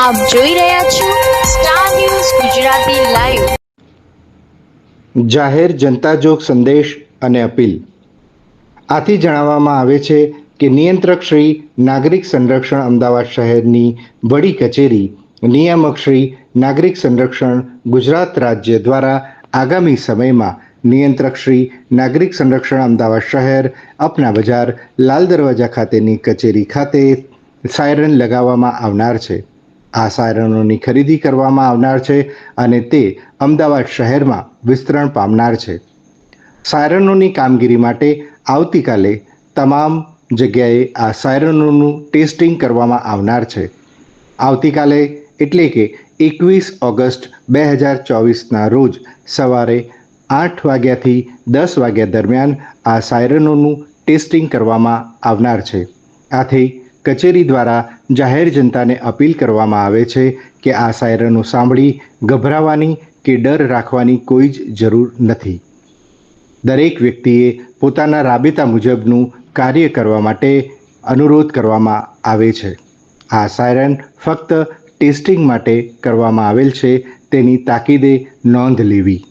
આપ જોઈ રહ્યા છો સ્ટાર ન્યૂઝ ગુજરાતી લાઈવ જાહેર જનતાજોગ સંદેશ અને અપીલ. આથી જણાવવામાં આવે છે કે નિયંત્રક શ્રી નાગરિક સંરક્ષણ અમદાવાદ શહેરની વડી કચેરી નિયામક શ્રી નાગરિક સંરક્ષણ ગુજરાત રાજ્ય દ્વારા આગામી સમયમાં નિયંત્રક શ્રી નાગરિક સંરક્ષણ અમદાવાદ શહેર અપના બજાર લાલ દરવાજા ખાતેની કચેરી ખાતે સાયરન લગાવવામાં આવનાર છે. આ સાયરનોની ખરીદી કરવામાં આવનાર છે અને તે અમદાવાદ શહેરમાં વિસ્તરણ પામનાર છે. સાયરનોની કામગીરી માટે આવતીકાલે તમામ જગ્યાએ આ સાયરનોનું ટેસ્ટિંગ કરવામાં આવનાર છે. આવતીકાલે એટલે કે એકવીસ ઓગસ્ટ બે હજાર ચોવીસના રોજ સવારે આઠ વાગ્યાથી દસ વાગ્યા દરમિયાન આ સાયરનોનું ટેસ્ટિંગ કરવામાં આવનાર છે. આથી કચેરી દ્વારા જાહેર જનતાને અપીલ કરવામાં આવે છે કે આ સાયરનો સાંભળી, ગભરાવાની કે ડર રાખવાની કોઈ જ જરૂર નથી. દરેક વ્યક્તિએ પોતાના રાબેતા મુજબનું કાર્ય કરવા માટે અનુરોધ કરવામાં આવે છે. આ સાયરન ફક્ત ટેસ્ટિંગ માટે કરવામાં આવેલ છે, તેની તાકીદે નોંધ લેવી.